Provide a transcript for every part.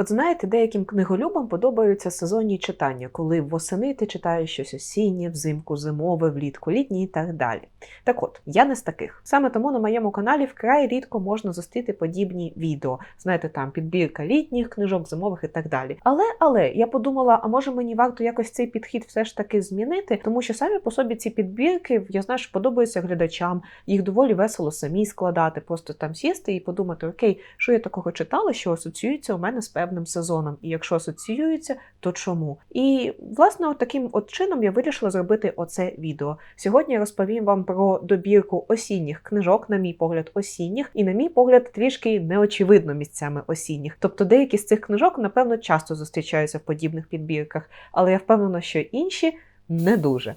От знаєте, деяким книголюбам подобаються сезонні читання, коли восени ти читаєш щось осіннє, взимку, зимове, влітку, літнє і так далі. Так от, я не з таких. Саме тому на моєму каналі вкрай рідко можна зустріти подібні відео. Знаєте, там підбірка літніх книжок, зимових і так далі. Але, але я подумала, а може мені варто якось цей підхід все ж таки змінити, тому що самі по собі ці підбірки, я знаю, що подобаються глядачам, їх доволі весело самі складати, просто там сісти і подумати, окей, що я такого читала, що асоціюється у мене з певним сезоном. І якщо асоціюється, то чому? І власне, от таким от чином я вирішила зробити оце відео. Сьогодні я розповім вам про добірку осінніх книжок, на мій погляд, осінніх, і на мій погляд, трішки неочевидно місцями осінніх. Тобто деякі з цих книжок, напевно, часто зустрічаються в подібних підбірках, але я впевнена, що інші не дуже.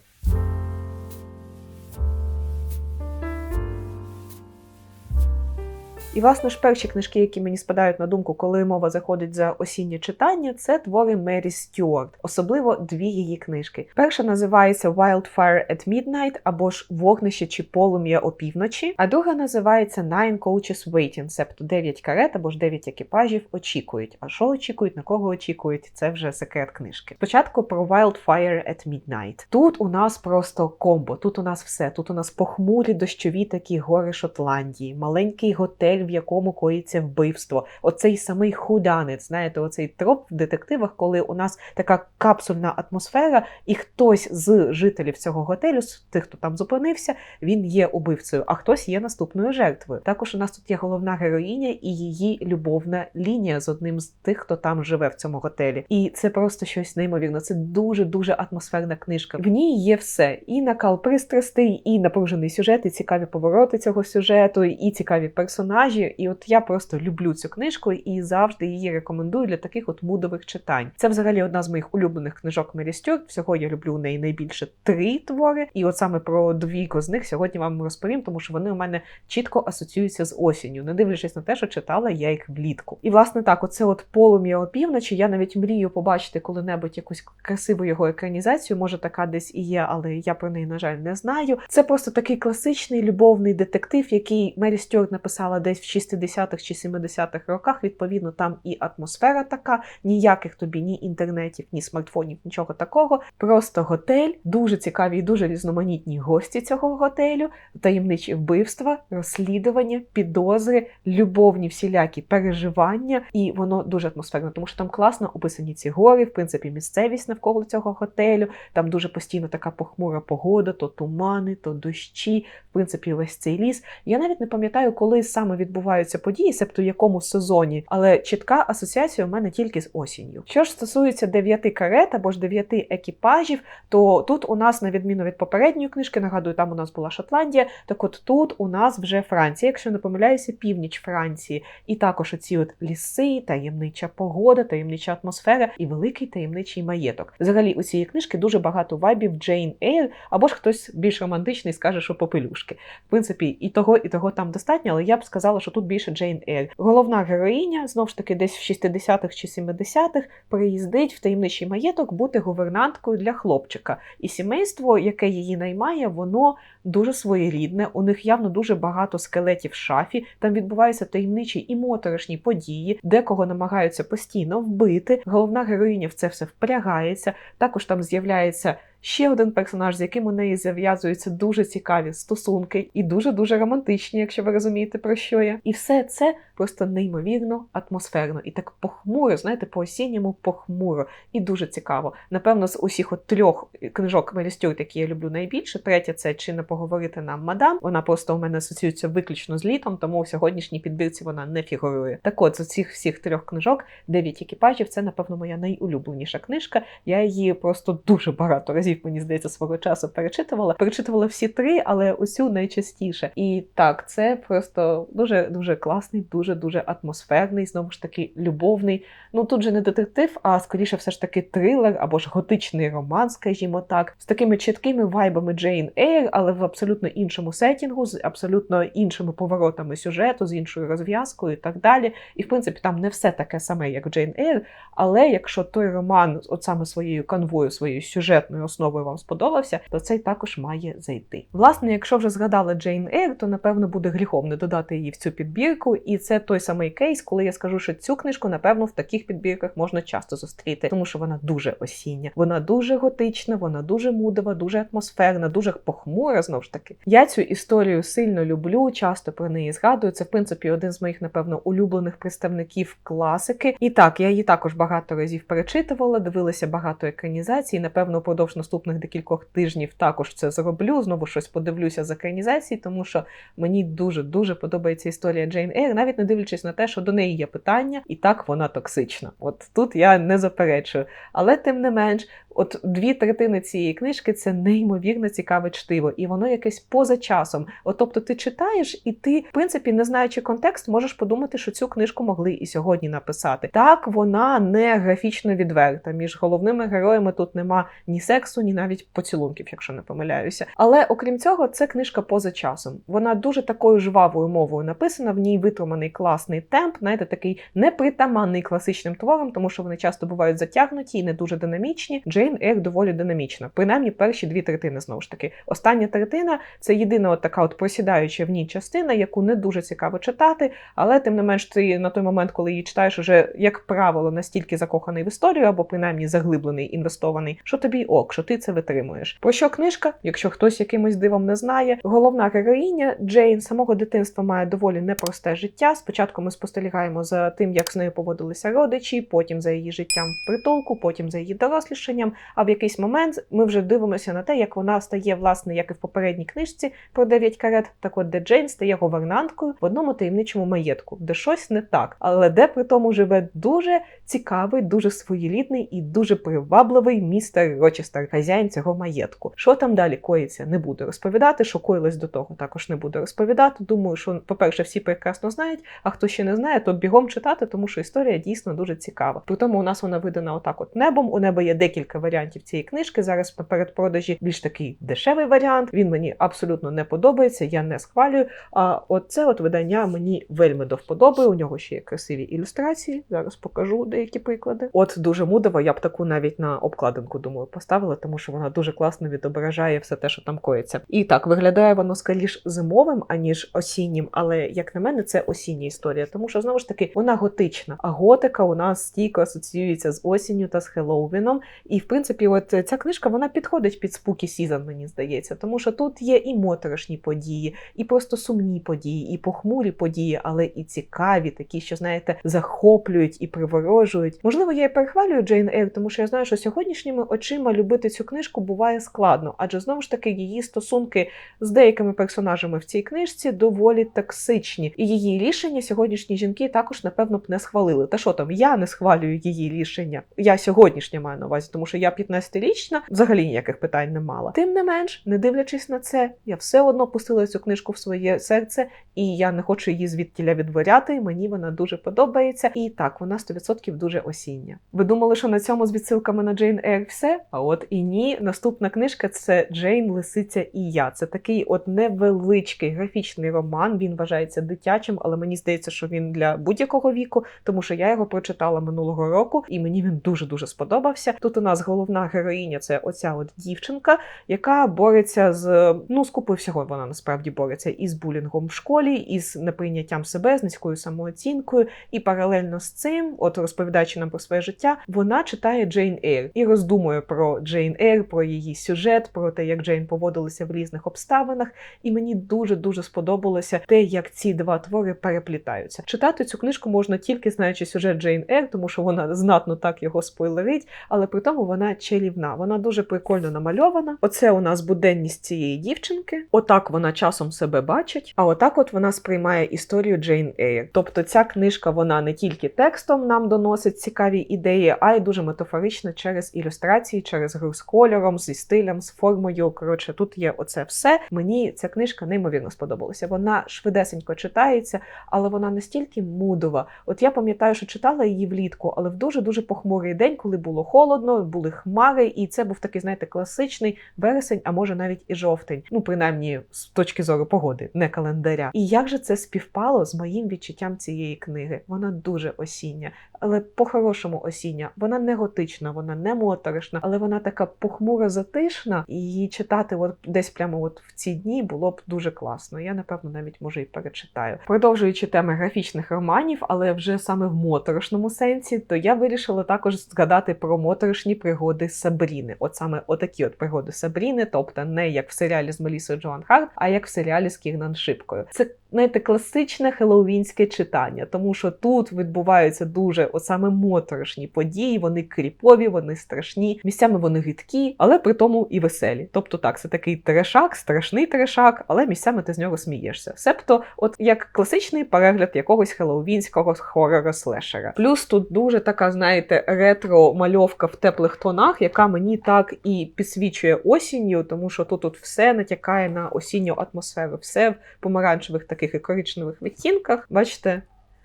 І, власне ж, перші книжки, які мені спадають на думку, коли мова заходить за осіннє читання, це твори Мері Стюарт, особливо дві її книжки. Перша називається Wildfire at Midnight або ж Вогнище чи полум'я опівночі, а друга називається Nine Coaches Waiting, себто 9 карет або ж 9 екіпажів очікують. А що очікують, на кого очікують? Це вже секрет книжки. Спочатку про Wildfire at Midnight. Тут у нас просто комбо, тут у нас все. Тут у нас похмурі дощові такі гори Шотландії, маленький готель в якому коїться вбивство. Оцей самий худанець, знаєте, оцей троп в детективах, коли у нас така капсульна атмосфера, і хтось з жителів цього готелю, з тих, хто там зупинився, він є убивцею, а хтось є наступною жертвою. Також у нас тут є головна героїня і її любовна лінія з одним з тих, хто там живе в цьому готелі. І це просто щось неймовірне. Це дуже дуже атмосферна книжка. В ній є все: і накал пристрастей, і напружений сюжет, і цікаві повороти цього сюжету, і цікаві персонажі персонажі. І от я просто люблю цю книжку і завжди її рекомендую для таких от мудових читань. Це взагалі одна з моїх улюблених книжок Мері Стюарт. Всього я люблю у неї найбільше три твори. І от саме про двійку з них сьогодні вам розповім, тому що вони у мене чітко асоціюються з осінню, не дивлячись на те, що читала я їх влітку. І власне так, оце от полум'я опівночі. Я навіть мрію побачити коли-небудь якусь красиву його екранізацію. Може, така десь і є, але я про неї, на жаль, не знаю. Це просто такий класичний любовний детектив, який Мері Стюарт написала десь 60-х чи 70-х роках, відповідно, там і атмосфера така, ніяких тобі ні інтернетів, ні смартфонів, нічого такого. Просто готель, дуже цікаві і дуже різноманітні гості цього готелю, таємничі вбивства, розслідування, підозри, любовні всілякі переживання, і воно дуже атмосферно, тому що там класно описані ці гори, в принципі, місцевість навколо цього готелю. Там дуже постійно така похмура погода, то тумани, то дощі, в принципі, весь цей ліс. Я навіть не пам'ятаю, коли саме відбуваються події, себто в якому сезоні, але чітка асоціація у мене тільки з осінню. Що ж стосується дев'яти карет або ж дев'яти екіпажів, то тут у нас, на відміну від попередньої книжки, нагадую, там у нас була Шотландія. Так от тут у нас вже Франція, якщо не помиляюся, північ Франції, і також оці от ліси, таємнича погода, таємнича атмосфера і великий таємничий маєток. Взагалі, у цієї книжки дуже багато вайбів Джейн Ейр, або ж хтось більш романтичний скаже, що попелюшки. В принципі, і того, і того там достатньо, але я б сказала, що тут більше Джейн Ейр. Головна героїня, знову ж таки, десь в 60-х чи 70-х приїздить в таємничий маєток бути гувернанткою для хлопчика. І сімейство, яке її наймає, воно дуже своєрідне. У них явно дуже багато скелетів в шафі. Там відбуваються таємничі і моторошні події, декого намагаються постійно вбити. Головна героїня в це все впрягається. Також там з'являється. Ще один персонаж, з яким у неї зав'язуються дуже цікаві стосунки і дуже-дуже романтичні, якщо ви розумієте, про що я. І все це просто неймовірно атмосферно і так похмуро, знаєте, по осінньому похмуро і дуже цікаво. Напевно, з усіх от трьох книжок Мері Стюарт, які я люблю найбільше. Третя це чи не поговорити нам мадам. Вона просто у мене асоціюється виключно з літом, тому у сьогоднішній підбірці вона не фігурує. Так от з цих всіх трьох книжок дев'ять екіпажів. Це, напевно, моя найулюбленіша книжка. Я її просто дуже багато разів разів, мені здається, свого часу перечитувала. Перечитувала всі три, але усю найчастіше. І так, це просто дуже дуже класний, дуже дуже атмосферний, знову ж таки, любовний. Ну тут же не детектив, а скоріше, все ж таки трилер або ж готичний роман, скажімо так, з такими чіткими вайбами Джейн Ейр, але в абсолютно іншому сетінгу, з абсолютно іншими поворотами сюжету, з іншою розв'язкою і так далі. І в принципі там не все таке саме, як Джейн Ейр, але якщо той роман, от саме своєю канвою, своєю сюжетною основою, основою вам сподобався, то цей також має зайти. Власне, якщо вже згадала Джейн Ейр, то напевно буде гріхом не додати її в цю підбірку. І це той самий кейс, коли я скажу, що цю книжку, напевно, в таких підбірках можна часто зустріти, тому що вона дуже осіння, вона дуже готична, вона дуже мудова, дуже атмосферна, дуже похмура. Знову ж таки, я цю історію сильно люблю, часто про неї згадую. Це в принципі один з моїх, напевно, улюблених представників класики. І так, я її також багато разів перечитувала, дивилася багато екранізацій. Напевно, впродовж наступних декількох тижнів також це зроблю. Знову щось подивлюся з екранізації, тому що мені дуже дуже подобається історія Джейн Ейр, навіть не дивлячись на те, що до неї є питання, і так вона токсична. От тут я не заперечую. Але тим не менш, от дві третини цієї книжки це неймовірно цікаве чтиво, і воно якесь поза часом. От тобто, ти читаєш, і ти, в принципі, не знаючи контекст, можеш подумати, що цю книжку могли і сьогодні написати. Так, вона не графічно відверта. Між головними героями тут нема ні сексу, ні навіть поцілунків, якщо не помиляюся. Але окрім цього, це книжка поза часом. Вона дуже такою жвавою мовою написана. В ній витриманий класний темп, знаєте, такий непритаманний класичним творам, тому що вони часто бувають затягнуті і не дуже динамічні. Джейн Ейр доволі динамічна. Принаймні перші дві третини знову ж таки. Остання третина це єдина от така от просідаюча в ній частина, яку не дуже цікаво читати, але тим не менш ти на той момент, коли її читаєш, уже як правило настільки закоханий в історію, або принаймні заглиблений, інвестований, що тобі ок, що ти це витримуєш. Про що книжка? Якщо хтось якимось дивом не знає, головна героїня Джейн самого дитинства має доволі непросте життя. Спочатку ми спостерігаємо за тим, як з нею поводилися родичі, потім за її життям в притулку, потім за її дорослішанням. А в якийсь момент ми вже дивимося на те, як вона стає, власне, як і в попередній книжці про 9 карет, так от де Джейн стає говернанткою в одному таємничому маєтку, де щось не так, але де при тому живе дуже цікавий, дуже своєрідний і дуже привабливий містер Рочестер, хазяїн цього маєтку. Що там далі коїться, не буду розповідати. Що коїлось до того, також не буду розповідати. Думаю, що, по-перше, всі прекрасно знають, а хто ще не знає, то бігом читати, тому що історія дійсно дуже цікава. При тому у нас вона видана отак, от небом. У неба є декілька варіантів цієї книжки. Зараз на передпродажі більш такий дешевий варіант. Він мені абсолютно не подобається, я не схвалюю. А оце от видання мені вельми до вподоби. У нього ще є красиві ілюстрації. Зараз покажу деякі приклади. От дуже мудово, я б таку навіть на обкладинку думаю поставила, тому що вона дуже класно відображає все те, що там коїться. І так виглядає воно скоріш зимовим, аніж осіннім, але як на мене, це осіння історія, тому що знову ж таки вона готична. А готика у нас стійко асоціюється з осінню та з Хеллоуіном. І в принципі, от ця книжка вона підходить під спукі Сізон, мені здається, тому що тут є і моторошні події, і просто сумні події, і похмурі події, але і цікаві, такі, що знаєте, захоплюють і приворожують. Можливо, я і перехвалюю Джейн Ейр, тому що я знаю, що сьогоднішніми очима любити цю книжку буває складно, адже знову ж таки її стосунки з деякими персонажами в цій книжці доволі токсичні, і її рішення сьогоднішні жінки також, напевно, б не схвалили. Та що там, я не схвалюю її рішення. Я сьогоднішня маю на увазі, тому що я 15-річна, взагалі ніяких питань не мала. Тим не менш, не дивлячись на це, я все одно пустила цю книжку в своє серце, і я не хочу її звідтіля відворяти. Мені вона дуже подобається. І так, вона 100% дуже осіння. Ви думали, що на цьому з відсилками на Джейн Ейр все? А от і ні. Наступна книжка це Джейн, Лисиця і я. Це такий от невеличкий графічний роман. Він вважається дитячим, але мені здається, що він для будь-якого віку, тому що я його прочитала минулого року, і мені він дуже дуже сподобався. Тут у нас головна героїня це оця от дівчинка, яка бореться з ну з купою всього. Вона насправді бореться і з булінгом в школі, і з неприйняттям себе, з низькою самооцінкою. І паралельно з цим, от розповідаючи нам про своє життя, вона читає Джейн Ейр і роздумує про Джейн Ейр, про її сюжет, про те, як Джейн поводилася в різних обставинах. І мені дуже дуже сподобалося те, як ці два твори переплітаються. Читати цю книжку можна тільки знаючи сюжет Джейн Ейр, тому що вона знатно так його спойлерить, але при тому вона чарівна. Вона дуже прикольно намальована. Оце у нас буденність цієї дівчинки. Отак вона часом себе бачить, а отак, от вона сприймає історію Джейн Ейр. Тобто ця книжка вона не тільки текстом нам доносить цікаві ідеї, а й дуже метафорична через ілюстрації, через гру з кольором, зі стилем, з формою. Коротше, тут є оце все. Мені ця книжка неймовірно сподобалася. Вона швидесенько читається, але вона настільки мудова. От я пам'ятаю, що читала її влітку, але в дуже дуже похмурий день, коли було холодно, були хмари, і це був такий, знаєте, класичний вересень, а може навіть і жовтень. Ну, принаймні, з точки зору погоди, не календаря. І як же це співпало з моїм відчуттям цієї книги? Вона дуже осіння, але по-хорошому осіння. Вона не готична, вона не моторошна, але вона така похмуро затишна. І її читати, от десь прямо от в ці дні було б дуже класно. Я напевно навіть може і перечитаю. Продовжуючи теми графічних романів, але вже саме в моторошному сенсі, то я вирішила також згадати про моторошні пригоди Сабріни. От саме отакі от пригоди Сабріни, тобто не як в серіалі з Мелісою Джоан Харт, а як в серіалі з Кігнан Шипкою. Це знаєте, класичне хеллоуінське читання, тому що тут відбуваються дуже от саме моторошні події. Вони кріпові, вони страшні, місцями вони рідкі, але при тому і веселі. Тобто, так, це такий трешак, страшний трешак, але місцями ти з нього смієшся. Себто, от як класичний перегляд якогось хеллоуінського хорора слешера. Плюс тут дуже така, знаєте, ретро мальовка в теплих тонах, яка мені так і підсвічує осінню, тому що тут, тут все натякає на осінню атмосферу, все в помаранчевих таких і коричневих відтінках. Бачите,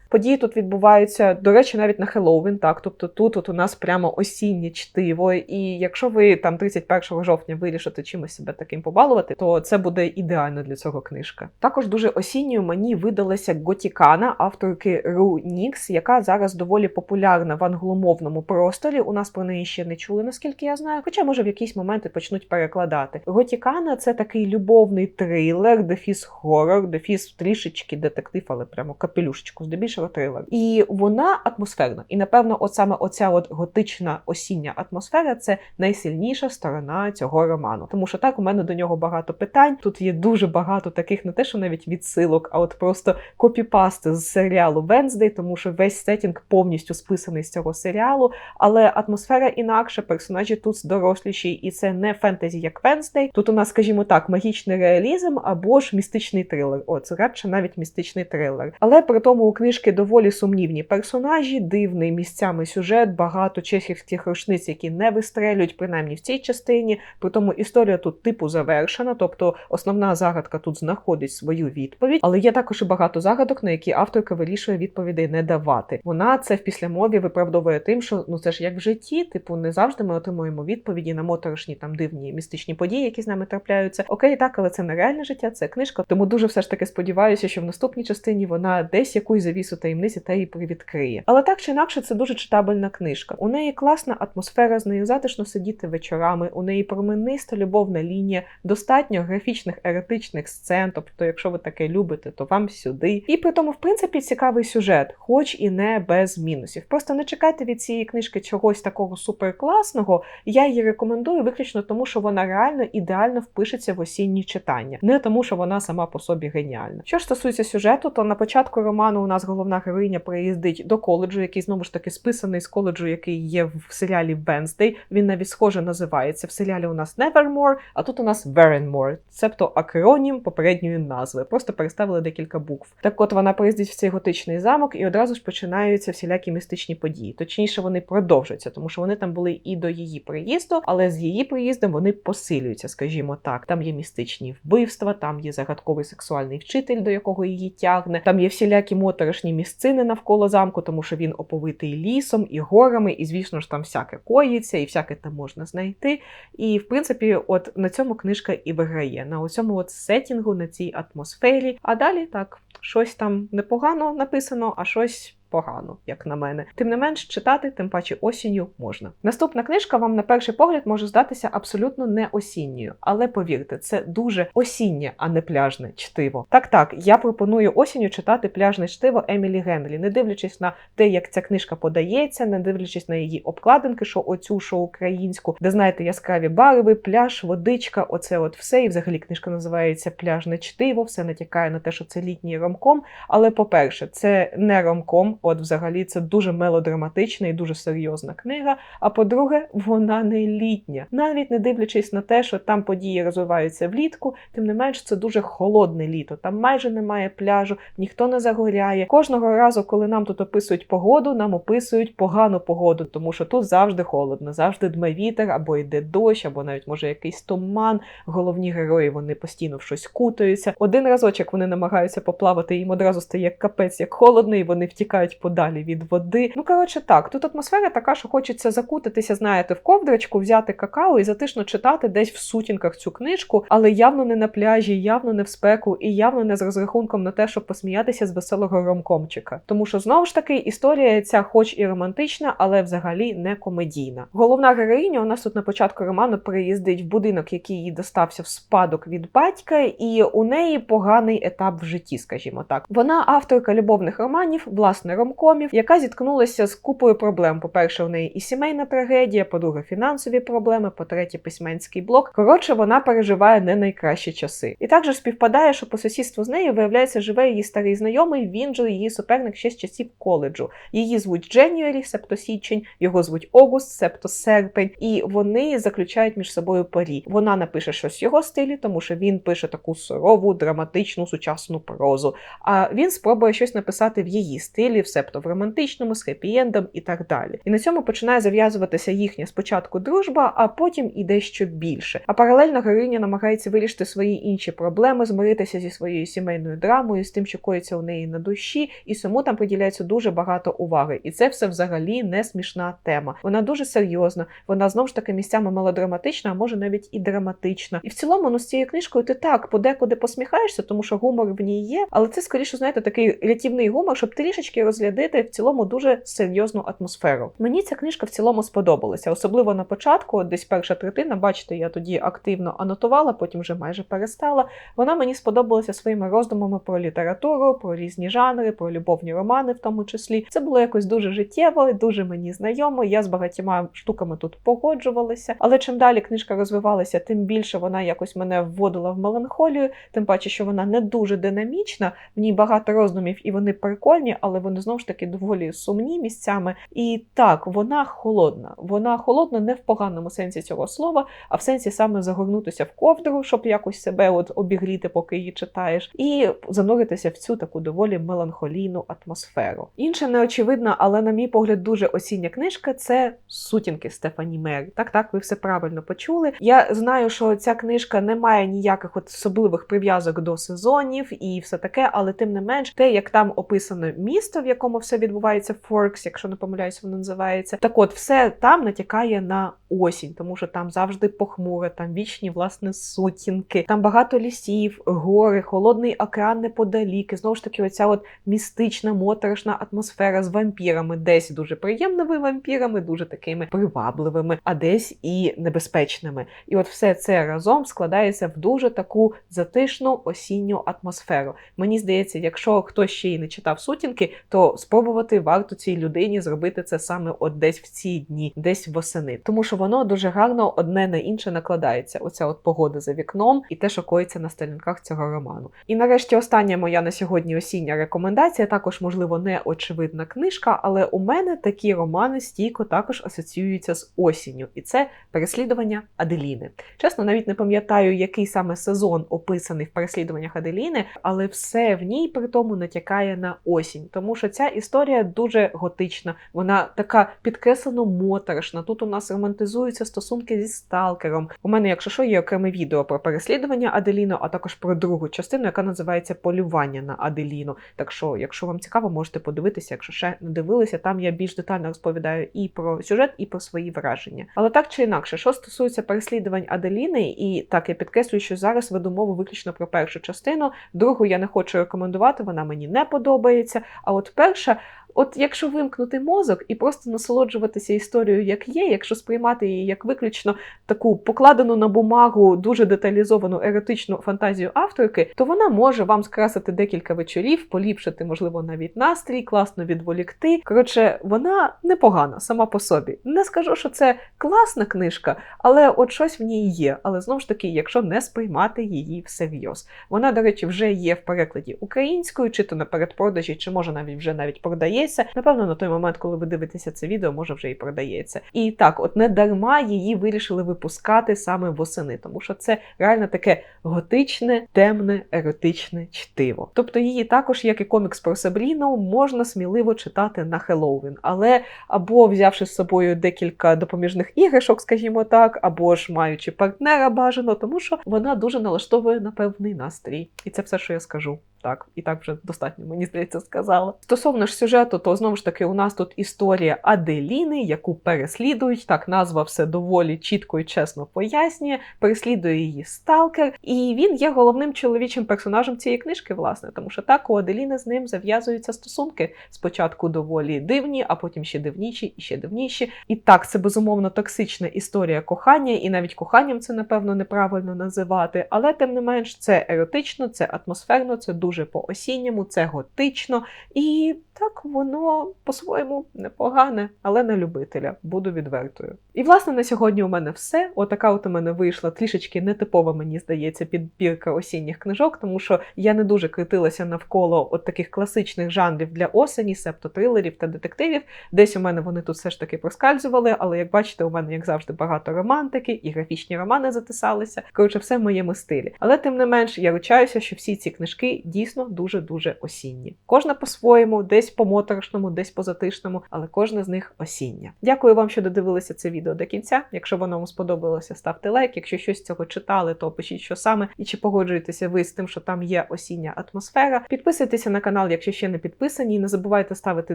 Події тут відбуваються, до речі, навіть на Хеллоуін, так. Тобто тут от у нас прямо осіннє чтиво. І якщо ви там 31 жовтня вирішите чимось себе таким побалувати, то це буде ідеально для цього книжка. Також дуже осінньою мені видалася Готікана авторки Ру Нікс, яка зараз доволі популярна в англомовному просторі. У нас про неї ще не чули, наскільки я знаю. Хоча, може, в якісь моменти почнуть перекладати. Готікана це такий любовний трилер, дефіс хорор, дефіс трішечки детектив, але прямо капелюшечку здебільшого трилер. І вона атмосферна. І напевно, от саме оця от готична осіння атмосфера це найсильніша сторона цього роману. Тому що так у мене до нього багато питань. Тут є дуже багато таких, не те, що навіть відсилок, а от просто копіпасти з серіалу Венздей, тому що весь сетінг повністю списаний з цього серіалу. Але атмосфера інакша, персонажі тут доросліші, і це не фентезі, як Венздей. Тут у нас, скажімо так, магічний реалізм або ж містичний трилер. О, це радше навіть містичний трилер. Але при тому у книжки доволі сумнівні персонажі, дивний місцями сюжет, багато чехівських рушниць, які не вистрелюють, принаймні в цій частині. При тому історія тут типу завершена, тобто основна загадка тут знаходить свою відповідь, але є також і багато загадок, на які авторка вирішує відповідей не давати. Вона це в післямові виправдовує тим, що ну це ж як в житті, типу, не завжди ми отримуємо відповіді на моторошні там дивні містичні події, які з нами трапляються. Окей, так, але це не реальне життя, це книжка. Тому дуже все ж таки сподіваюся, що в наступній частині вона десь якусь завісу таємниці та її привідкриє. Але так чи інакше, це дуже читабельна книжка. У неї класна атмосфера, з нею затишно сидіти вечорами. У неї промениста любовна лінія, достатньо графічних еретичних сцен. Тобто, якщо ви таке любите, то вам сюди. І при тому, в принципі, цікавий сюжет, хоч і не без мінусів. Просто не чекайте від цієї книжки чогось такого суперкласного. Я її рекомендую виключно тому, що вона реально ідеально впишеться в осінні читання, не тому, що вона сама по собі геніальна. Що ж стосується сюжету, то на початку роману у нас головна героїня приїздить до коледжу, який знову ж таки списаний з коледжу, який є в серіалі Венздей. Він навіть схоже називається. В серіалі у нас Nevermore, а тут у нас Verenmore, цебто акронім попередньої назви. Просто переставили декілька букв. Так от вона приїздить в цей готичний замок, і одразу ж починаються всілякі містичні події. Точніше, вони продовжуються, тому що вони там були і до її приїзду, але з її приїздом вони посилюються, скажімо так. Там є містичні вбивства, там є загадковий сексуальний вчитель, до якого її тягне. Там є всілякі моторошні місцини навколо замку, тому що він оповитий лісом і горами, і звісно ж там всяке коїться, і всяке там можна знайти. І в принципі, от на цьому книжка і виграє на цьому от сетінгу, на цій атмосфері. А далі так, щось там непогано написано, а щось. Погано, як на мене. Тим не менш, читати, тим паче осінню можна. Наступна книжка вам на перший погляд може здатися абсолютно не осінньою, але повірте, це дуже осіннє, а не пляжне чтиво. Так, так, я пропоную осінню читати пляжне чтиво Емілі Генлі, не дивлячись на те, як ця книжка подається, не дивлячись на її обкладинки, що оцю, що українську, де знаєте, яскраві барви, пляж, водичка, оце от все. І взагалі книжка називається Пляжне чтиво, все натякає на те, що це літній ромком. Але, по-перше, це не ромком. От, взагалі, це дуже мелодраматична і дуже серйозна книга. А по-друге, вона не літня. Навіть не дивлячись на те, що там події розвиваються влітку, тим не менш це дуже холодне літо. Там майже немає пляжу, ніхто не загоряє. Кожного разу, коли нам тут описують погоду, нам описують погану погоду, тому що тут завжди холодно, завжди дме вітер, або йде дощ, або навіть може якийсь туман. Головні герої вони постійно в щось кутаються. Один разочок вони намагаються поплавати, їм одразу стає капець як холодно, і вони втікають сідають подалі від води. Ну коротше, так тут атмосфера така, що хочеться закутатися, знаєте, в ковдрочку, взяти какао і затишно читати десь в сутінках цю книжку, але явно не на пляжі, явно не в спеку і явно не з розрахунком на те, щоб посміятися з веселого ромкомчика. Тому що знову ж таки історія ця, хоч і романтична, але взагалі не комедійна. Головна героїня у нас тут на початку роману приїздить в будинок, який їй достався в спадок від батька, і у неї поганий етап в житті, скажімо так. Вона авторка любовних романів, власне, ромкомів, яка зіткнулася з купою проблем. По-перше, у неї і сімейна трагедія, по-друге, фінансові проблеми, по-третє, письменський блок. Коротше, вона переживає не найкращі часи. І також співпадає, що по сусідству з нею виявляється живе її старий знайомий. Він же її суперник ще з часів коледжу. Її звуть Дженюарі, себто січень, його звуть Огуст, себто серпень, і вони заключають між собою парі. Вона напише щось в його стилі, тому що він пише таку сурову, драматичну сучасну прозу. А він спробує щось написати в її стилі, себто в романтичному, з хеппі-ендом і так далі. І на цьому починає зав'язуватися їхня спочатку дружба, а потім і дещо більше. А паралельно героїня намагається вирішити свої інші проблеми, змиритися зі своєю сімейною драмою, з тим, що коїться у неї на душі, і цьому там приділяється дуже багато уваги. І це все взагалі не смішна тема. Вона дуже серйозна, вона знову ж таки місцями мелодраматична, а може навіть і драматична. І в цілому, ну з цією книжкою ти так подекуди посміхаєшся, тому що гумор в ній є, але це скоріше, знаєте, такий рятівний гумор, щоб трішечки розглядати в цілому дуже серйозну атмосферу. Мені ця книжка в цілому сподобалася, особливо на початку, десь перша третина. Бачите, я тоді активно анотувала, потім вже майже перестала. Вона мені сподобалася своїми роздумами про літературу, про різні жанри, про любовні романи, в тому числі. Це було якось дуже життєво, дуже мені знайомо. Я з багатьма штуками тут погоджувалася. Але чим далі книжка розвивалася, тим більше вона якось мене вводила в меланхолію, тим паче, що вона не дуже динамічна, в ній багато роздумів, і вони прикольні, але вони знову ж таки доволі сумні місцями. І так, вона холодна. Вона холодна не в поганому сенсі цього слова, а в сенсі саме загорнутися в ковдру, щоб якось себе от обігріти, поки її читаєш, і зануритися в цю таку доволі меланхолійну атмосферу. Інша неочевидна, але, на мій погляд, дуже осіння книжка це сутінки Стефані Мер. Так, так, ви все правильно почули. Я знаю, що ця книжка не має ніяких от особливих прив'язок до сезонів і все таке, але тим не менш, те, як там описано місто, в якому все відбувається, Форкс, якщо не помиляюсь, воно називається. Так от, все там натякає на осінь, тому що там завжди похмуре, там вічні власне сутінки, там багато лісів, гори, холодний океан неподалік. І знову ж таки, оця от містична, моторошна атмосфера з вампірами, десь дуже приємними вампірами, дуже такими привабливими, а десь і небезпечними. І от все це разом складається в дуже таку затишну осінню атмосферу. Мені здається, якщо хтось ще й не читав сутінки, то спробувати варто цій людині зробити це саме от десь в ці дні, десь восени, тому що воно дуже гарно одне на інше накладається. Оця от погода за вікном і те, що коїться на сторінках цього роману. І нарешті остання моя на сьогодні осіння рекомендація, також, можливо, не очевидна книжка, але у мене такі романи стійко також асоціюються з осінню, і це переслідування Аделіни. Чесно, навіть не пам'ятаю, який саме сезон описаний в переслідуваннях Аделіни, але все в ній при тому натякає на осінь, тому що ця історія дуже готична, вона така підкреслено моторошна. Тут у нас романтизуються стосунки зі сталкером. У мене, якщо що, є окреме відео про переслідування Аделіну, а також про другу частину, яка називається Полювання на Аделіну. Так що, якщо вам цікаво, можете подивитися, якщо ще не дивилися, там я більш детально розповідаю і про сюжет, і про свої враження. Але так чи інакше, що стосується переслідувань Аделіни, і так я підкреслюю, що зараз веду мову виключно про першу частину. Другу я не хочу рекомендувати, вона мені не подобається. А от перша. От якщо вимкнути мозок і просто насолоджуватися історією, як є, якщо сприймати її як виключно таку покладену на бумагу дуже деталізовану еротичну фантазію авторки, то вона може вам скрасити декілька вечорів, поліпшити, можливо, навіть настрій, класно відволікти. Коротше, вона непогана сама по собі. Не скажу, що це класна книжка, але от щось в ній є. Але знову ж таки, якщо не сприймати її всерйоз. Вона, до речі, вже є в перекладі українською, чи то на передпродажі, чи може навіть вже навіть продається. Напевно, на той момент, коли ви дивитеся це відео, може вже і продається. І так, от не дарма її вирішили випускати саме восени, тому що це реально таке готичне, темне, еротичне чтиво. Тобто її також, як і комікс про Сабріну, можна сміливо читати на Хеллоуін, але або взявши з собою декілька допоміжних іграшок, скажімо так, або ж маючи партнера бажано, тому що вона дуже налаштовує на певний настрій. І це все, що я скажу. Так, і так вже достатньо, мені здається, сказала. Стосовно ж сюжету, то знову ж таки у нас тут історія Аделіни, яку переслідують. Так, назва все доволі чітко і чесно пояснює. Переслідує її сталкер, і він є головним чоловічим персонажем цієї книжки, власне, тому що так у Аделіни з ним зав'язуються стосунки. Спочатку доволі дивні, а потім ще дивніші і ще дивніші. І так, це безумовно токсична історія кохання, і навіть коханням це напевно неправильно називати, але тим не менш це еротично, це атмосферно, це дуже по-осінньому, це готично. І так воно по-своєму непогане, але на любителя, буду відвертою. І власне на сьогодні у мене все. Отака от у мене вийшла трішечки нетипова, мені здається, підбірка осінніх книжок, тому що я не дуже критилася навколо от таких класичних жанрів для осені, себто трилерів та детективів. Десь у мене вони тут все ж таки проскальзували, але як бачите, у мене, як завжди, багато романтики, і графічні романи затисалися. Коротше, все в моєму стилі. Але тим не менш, я ручаюся, що всі ці книжки дійсно дуже дуже осінні. Кожна по-своєму, десь по моторошному, десь по затишному, але кожна з них осіння. Дякую вам, що додивилися це відео до кінця. Якщо воно вам сподобалося, ставте лайк. Якщо щось цього читали, то пишіть, що саме, і чи погоджуєтеся ви з тим, що там є осіння атмосфера. Підписуйтеся на канал, якщо ще не підписані, і не забувайте ставити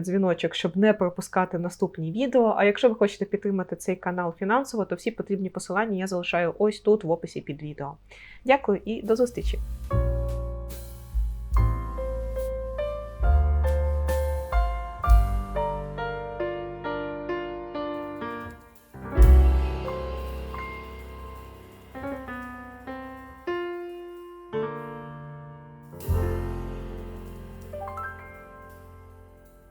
дзвіночок, щоб не пропускати наступні відео. А якщо ви хочете підтримати цей канал фінансово, то всі потрібні посилання я залишаю ось тут в описі під відео. Дякую і до зустрічі!